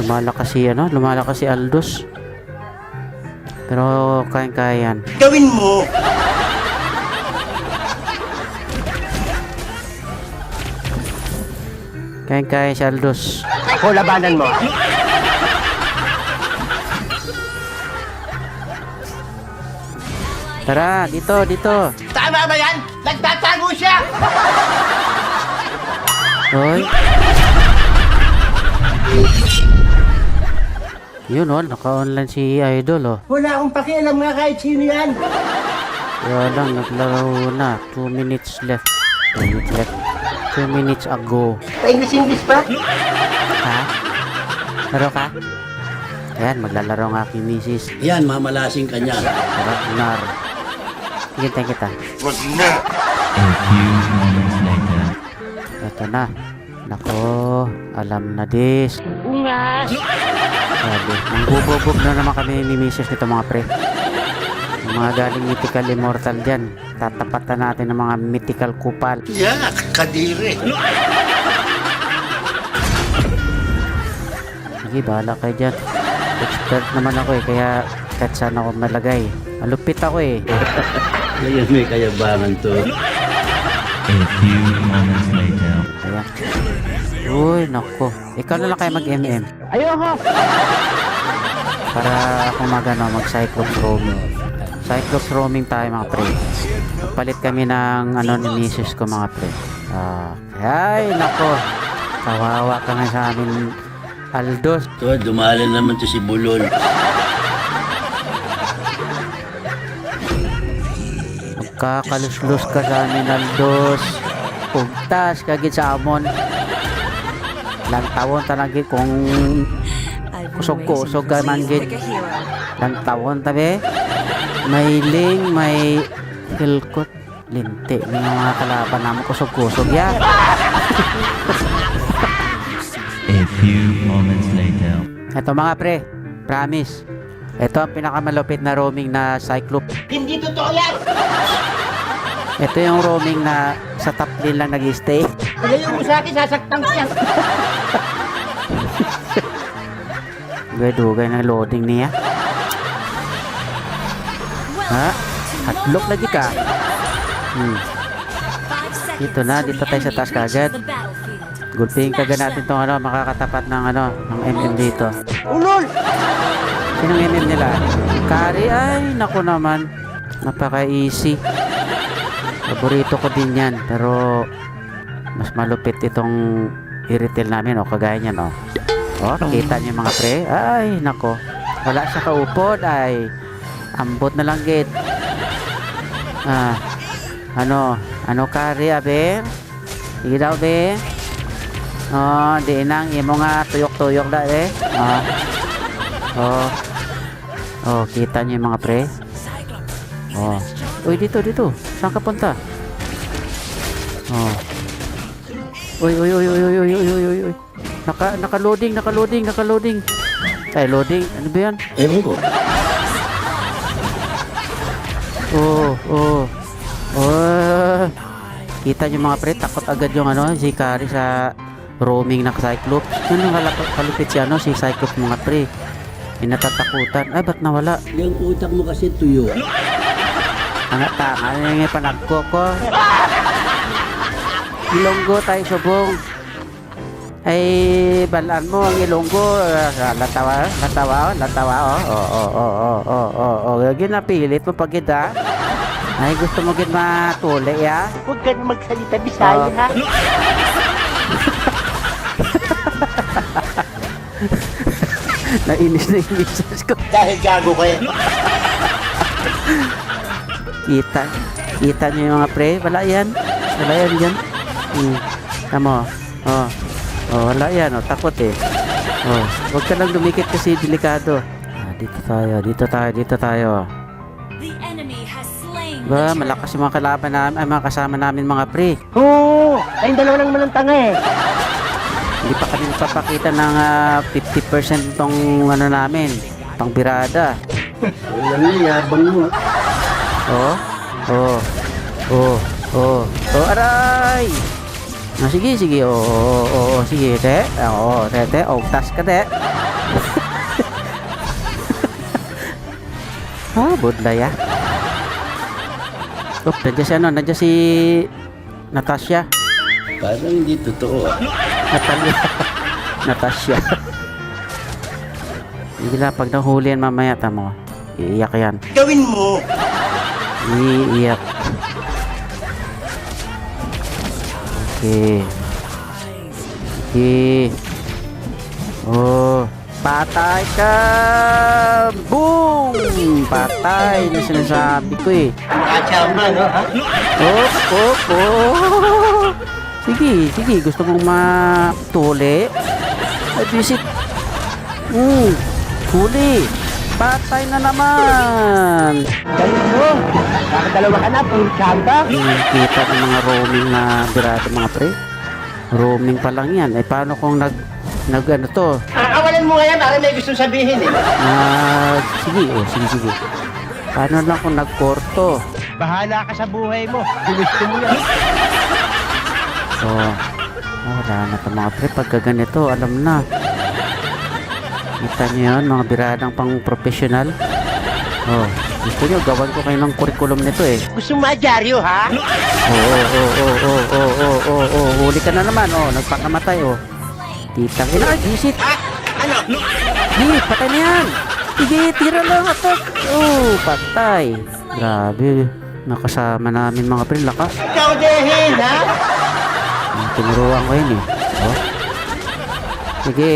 Lumalakas si ano, lumalakas si Aldous. Pero kayang-kaya yan. Gawin mo! Kayang-kaya si Aldous. Ako, labanan mo. Tara, dito, dito. Tama ba yan? Nagtatago siya! Hoy. Yun oh, naka-online si Idol oh. Wala akong pakialam nga kahit sino yan. Kaya lang, naglaro na. 2 minutes left. 2 minutes left. 2 minutes ago. Pa-English-English pa? Ha? Laro ka? Ayan, maglalaro ang aking misis. Yan, mamalasing ka niya. Ragnar. Hintay kita. Wag na! A few moments later. Ito na. Nako, alam na this. Sabi, nangbububog na naman kami ni misis nito mga pre. Yung mga galing mythical immortal dyan. Tatapatan natin ng mga mythical kupal. Yak, kadiri. Sige, bahala kayo dyan. Expert naman ako eh, kaya kahit saan ako malagay. Malupit ako eh. Ngayon may kayabangan to. A few moments later. Kaya. Uy, nako. Ikaw na lang kayo mag-MM. Ayoko! Para ako mag, ano, mag-cyclops roaming. Cyclops roaming tayo mga pre. Palit kami ng ano ni misis ko mga pre. Ah, ay, nako. Kawawa ka nga sa amin, Aldos. To, dumalan naman to si Bulol. Magkakaluslus ka sa amin, Aldos. Pugtas, kagit sa amon. Lang tawon tanagi kung kusog-kusog ka man gid. Lang tawon tabi. May ling, may hilkot. Linti ng mga kalaban namin kusog-kusog ya. A few moments later. Ito mga pre, promise. Ito ang pinakamalupit na roaming na Cyclops. Hindi yan! Ito yung roaming na sa top lane lang nag-stay. Ilayo mo sa akin, sasaktan ko yan. Dugay-dugay ng loading niya. Ha? Hatlok lagi ka. Hmm. Dito na, dito tayo sa taas kagad. Gulping kagad natin tong ano, makakatapat ng ano, ng MM dito. Ulol! Sinong MM nila? Kari, ay, naku naman. Napaka-easy. Paborito ko din yan, pero mas malupit itong i-retail namin, o, kagaya niyan, o. O, kita niyo mga pre? Ay, nako. Wala siya kaupod, ay. Ambot na lang, git. Ah, ano, ano kari, abe? Sige daw, be. Oh, di nang, imo nga tuyok-tuyok da, eh. Ah. Oh. Oh, kita niyo mga pre? Oh. Uy, dito, dito. Saan ka punta? Oh. Uy, uy, uy, uy, uy, uy, uy, uy, uy. Naka, naka-loading, naka-loading, naka-loading. Ay, loading. Ano ba yan? Ewan ko. Oh, oh. Oh. Kita niyo mga pre, takot agad yung ano, si Kari sa roaming ng Cyclops. Yun yung kalapit, kalupit si ano, si Cyclops mga pre. Inatatakutan. Ay, ba't nawala? Yung utak mo kasi tuyo. Ang tanga na yung panagko ko. Ilonggo tayo subong. Ay, balaan mo ang ilonggo. Ah, Latawa, latawa, latawa. Oh, oh, oh, oh, oh, oh, oh, oh. Ginapilit mo pag kita. Ay, gusto mo gid matuli, ya? Huwag ka na magsalita Bisaya, Oh. ha? Nainis na yung misis ko. Dahil gago ka eh. Kita. Kita niyo yung mga pre. Wala yan. Wala yan dyan. Hmm. Tamo. Oh. Oh, wala yan. Oh, takot eh. Oh, huwag ka lang dumikit kasi delikado. Ah, dito tayo. Dito tayo. Dito tayo. Ba, malakas yung mga kalaban namin, ay mga kasama namin mga pre. Oo! Kayong dalawa lang naman ang tanga eh. Hindi pa kami nagpapakita ng ah, 50% itong ano namin, pang birada. Niya, yabang mo. Oh. oh. Oh. Oh. Oh. Oh, aray! Oh, sige, sige. Oh, oh, oh, oh. oh, oh sige, te. Ah, oh, te, te. Oh, tas ka, te. oh, budlay ah. Oh, nandiyan si ano, nandiyan si Natasha. Parang hindi totoo ah. Natalia. Natasha. Gila, pag nahulihan mamaya, tamo. Iiyak yan. Gawin mo! Iiyak. Okay. Okay. Oh. Patay ka! Boom! Patay na sinasabi ko eh. Nakachamba, no? Ha? Op, op, op. Sige, sige. Gusto mong matuli? Visit. Hmm. Huli. Patay na naman. Gawin mo. Nakadalawa ka na. Hmm, kita ng mga roaming na birado mga pre. Roaming pa lang yan. Eh, paano kung nag, nag ano to? Aakawalan mo ngayon, para may gusto sabihin eh. Nag, sige, oh, sige, sige. Paano lang kung nagkorto? Bahala ka sa buhay mo. Gusto mo yan. Oh, oh wala na to mga pre. Pagka ganito, alam na. Kita niyo yan, mga biradang pang professional. Oh, gusto niyo, gawan ko kayo ng curriculum nito eh. Gusto mo madyaryo, ha? Oo, oo, oo, oo, oo, oo, oo, oo, huli ka na naman, oh, nagpakamatay, oh. Titang ina, visit. Ano? Di, patay na yan. Sige, tira lang, atak. Oh, patay. Grabe, nakasama namin mga pre, lakas. Ikaw dehin, ha? Tinuruan ko yun eh. Oh. Sige,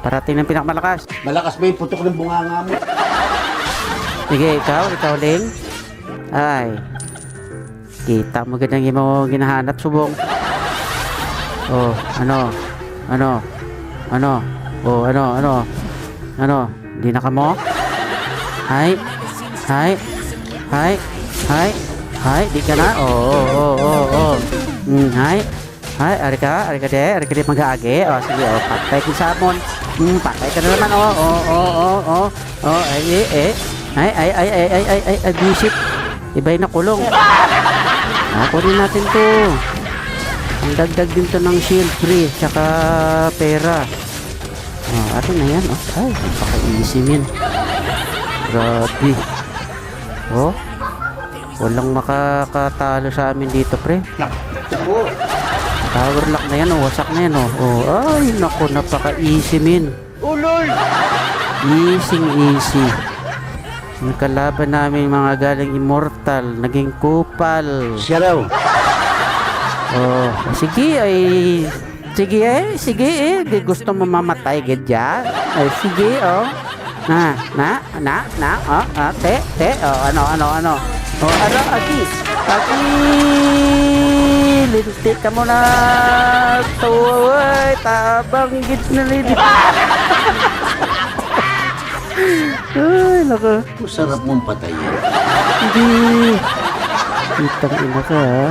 parating ng pinakamalakas. Malakas ba yung putok ng bunganga mo? Sige, ikaw, ikaw Ling. Ay. Kita mo ganang yung mo ginahanap, subong. Oh, ano? Ano? Ano? Oh, ano? Ano? Ano? Di na ka mo? Hay? Hay? Hay? Hay? Hay? Di ka na? Oh, oh, oh, oh, oh. Hmm, hay? Hay, ari ka? Ari ka de? Ari ka de mag-aage? Oh, sige, oh, patay ki samon. Hmm, patay ka na naman, oh, oh, oh, oh, oh. Oh, ay, eh, eh. Ay, ay, ay, ay, ay, ay, ay, ay, visit. Iba'y na kulong. Ah, kunin natin to. Ang dagdag din to ng shield free, tsaka pera. Oh, ato na yan. Oh, ay, napaka-easy min. Grabe. Oh, walang makakatalo sa amin dito, pre. Tower lock na yan, oh, wasak na yan, oh. oh ay, naku, napaka-easy min. Ulol! Easy, easy. Yung kalaban namin mga galing immortal, naging kupal. Siya raw. Oh, sige ay sige eh, sige eh, di gusto mo mamatay gadya. Ay sige oh. Na, na, na, na, oh, ah, te, te, oh, ano, ano, ano. Oh, ano, aki, aki, lintik ka mo na, tuway, tabang git na lintik. Ay, naka. Masarap mong patayin. Hindi. Kitang ina ka, ha?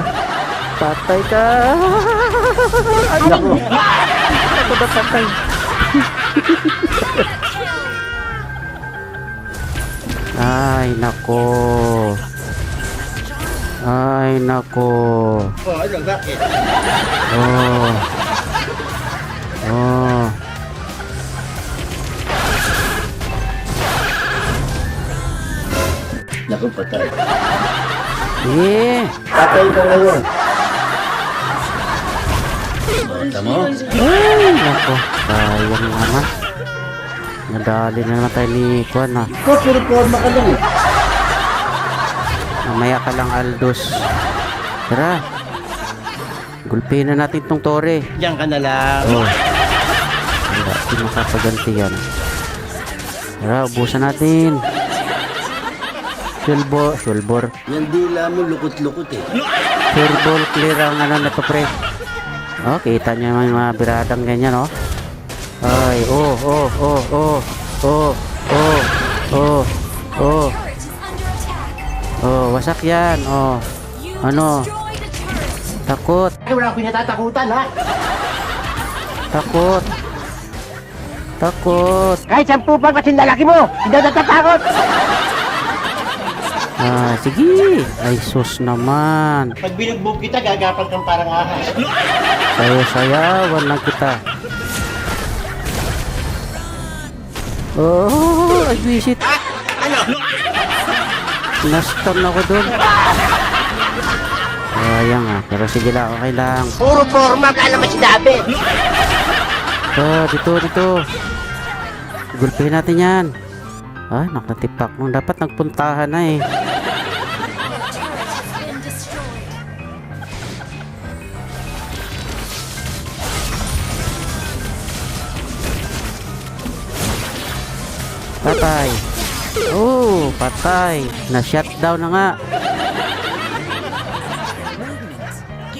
Patay ka. Ay, naku. Ako na patay. Ay, nako. Ay, nako. Oh, ano, bakit? Oh. Oh. Naku, patay. Eh. Patay ka ngayon. Bata mo? Ay, nako. Sayang naman. Nadali na naman tayo ni Kwan, ha? Ko, puro forma ka lang eh. Mamaya ka lang, Aldos. Tara. Gulpihin na natin tong tore. Diyan ka na lang. Oh. Wala, di makapaganti yan. Tara, ubusan natin. Sulbo, sulbor. Yan dila mo lukot-lukot eh. Surbol clear ang ano na to, pre. Oh, kita niyo yung mga biradang ganyan, oh. Ay, oh, oh, oh, oh, oh, oh, oh, oh, oh, wasak yan, oh. Ano? Takot, Ay, wala akong pinatatakutan, ha? takot. Takot. Kahit sampu pang kasing lalaki mo, hindi na natatakot. Ah, sige. Ay, sus naman. Pag binugbog kita, gagapal kang parang ahas. Sayo-sayawan lang kita. Oh, ay, visit. Ano? Na-stun ako doon. Sayang ah. Pero sige lang, okay lang. Puro forma ka naman sinabi. Ito, dito, dito. Gulpihin natin yan. Ay, nakatipak nung dapat nagpuntahan na eh. Patay. Oh, patay. Na-shutdown na nga.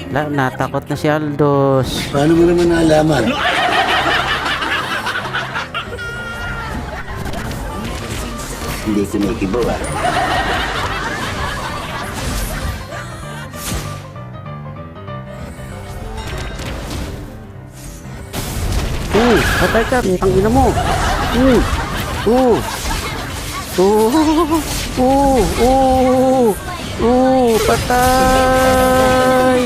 La, natakot na si Aldos. Paano mo naman nalaman? Hindi kinikibo ah. Uh, patay ka. Ang ina mo. Uh, uh. Uh, uh, uh, uh, patay.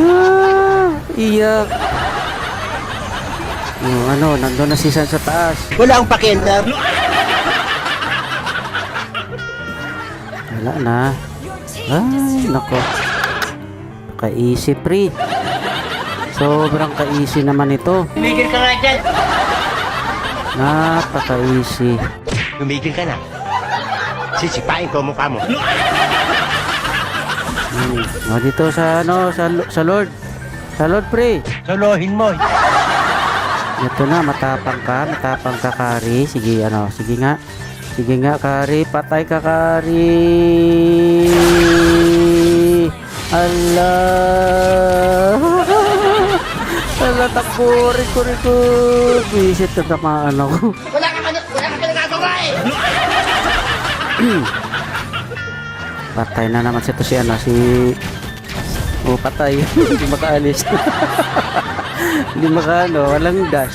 ah, iyak. Oh, ano, nandun na si San sa taas. Wala ang pakialam. Wala na. Ay, nako. Ka-easy pre. Sobrang ka-easy naman ito. Tumigil ka nga. Napaka-easy. Tumigil ka na. Sisipain ko mukha mo. Hmm. O, dito sa ano, sa, sa Lord. Sa Lord pre. Solohin mo. Ito na, matapang ka, matapang ka, Kari. Sige, ano, sige nga. Sige nga, Kari. Patay ka, Kari. Allah. Allah, takbo. Riko, riko. Visit na naman, ano ko. Wala ka wala ka pinagagawa eh. Patay na naman si to si ano, si... Oh, patay. Hindi makaalis. Hindi makaano, walang dash.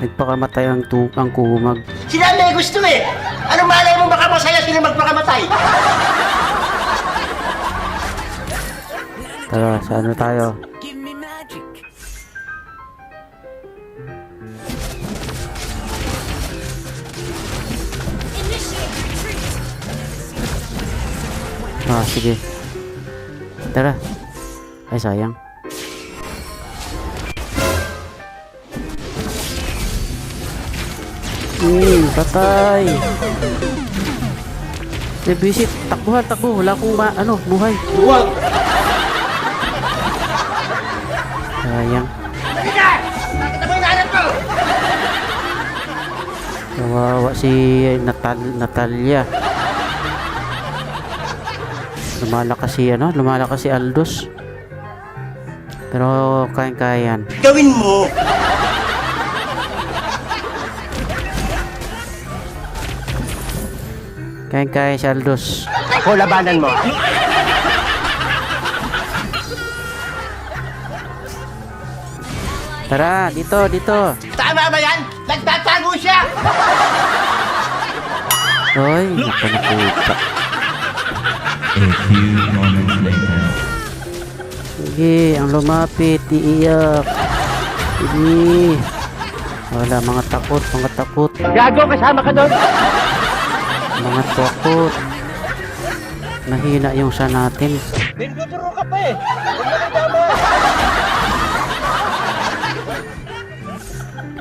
Nagpakamatay ang tu ang kumag. Sila may gusto eh. Ano malay mo baka masaya sila magpakamatay? Tara, sa ano tayo? Ah, sige. Tara. Ay, sayang. Hmm, patay. Eh, visit. Takbuhan, takbo. Wala akong ma, ano, buhay. Huwag. Sayang. Kawawa si Natal Natalia. Lumalakas si ano, lumalakas si Aldous. Pero kayan-kayan. Gawin mo! Kayan-kaya si Aldous. Ako labanan mo. Tara, dito, dito. Tama ba yan? Nagtatago siya! Hoy, nakanakupa. A few moments later. Sige, ang lumapit, iiyak. Sige. Wala, mga takot, mga takot. Gago, kasama ka doon! Mga takot. Mahina yung sa natin. Binduturo ka pa eh!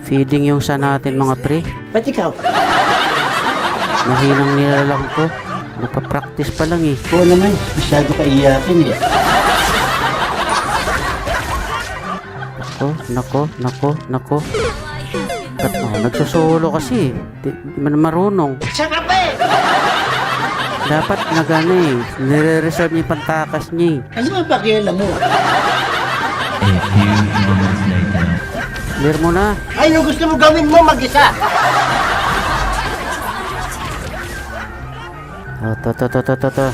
Feeding yung sa natin mga pre. Ba't ikaw? Mahinang nilalang ko. Nagpa-practice pa lang eh. Oo naman, masyado ka iyakin eh. Nako, nako, nako, nako. Ba't oh, nagsusolo kasi. Di, di man marunong. Pa eh! Dapat nagano eh. Nire-reserve niya yung pantakas niya eh. Ano ba pakialam mo? Clear mo na. Ay, yung gusto mo gawin mo mag-isa! Oh, to, to, to, to, to, to.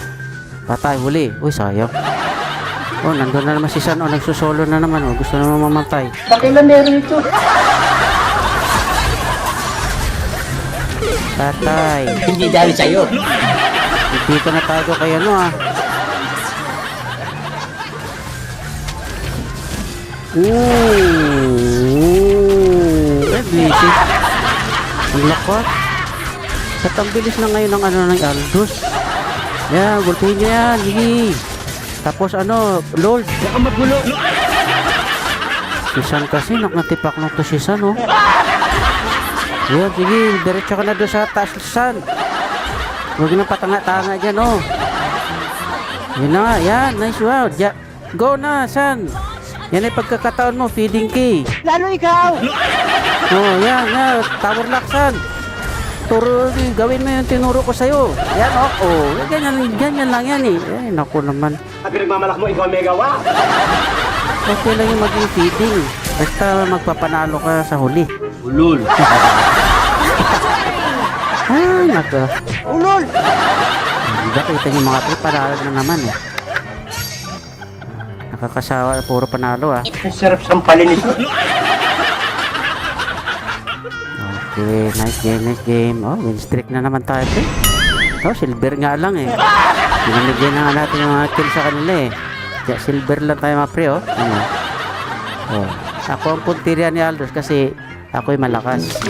Patay, huli. Uy, sayang. Oh, nandun na naman si San. Oh, nagsusolo na naman. Oh, gusto naman mamatay. Pakilan meron ito. Patay. Hindi dahil sa'yo. Hindi ka natago kay ano ah. Ooh. Eh, busy. Ang lakot. Ba't ang bilis na ngayon ng ano ng Aldous? Yan, gulpihin niya yan. Sige. Tapos ano, Lord. Baka magulo. Si San kasi, nakatipak na to si San, oh. Yan, sige. Diretso ka na doon sa taas, San. Huwag na patanga-tanga dyan, oh. Yan na nga, yan. Nice, wow. Ja- Go na, San. Yan ay pagkakataon mo, feeding key. Lalo ikaw! Oh, yan, yan. Tower lock, San. Turo, gawin mo yung tinuro ko sa'yo. Yan, oh, oh. Ganyan, ganyan lang yan, eh. Ay, naku naman. Pag nagmamalak mo, ikaw may gawa. Okay lang yung maging feeding. Basta magpapanalo ka sa huli. Ulul. Ay, naku. Ulol! Hindi kita yung mga pre, panalo na naman, eh. Nakakasawa, puro panalo, ah. Ang sarap sampalin ito. Okay, nice game, nice game. Oh, win streak na naman tayo, pre. Oh, silver nga lang eh. Pinamigyan na nga natin yung mga kill sa kanila eh. Kaya silver lang tayo mga pre, oh. Ano? Oh. Ako ang puntirya ni Aldous kasi ako'y malakas.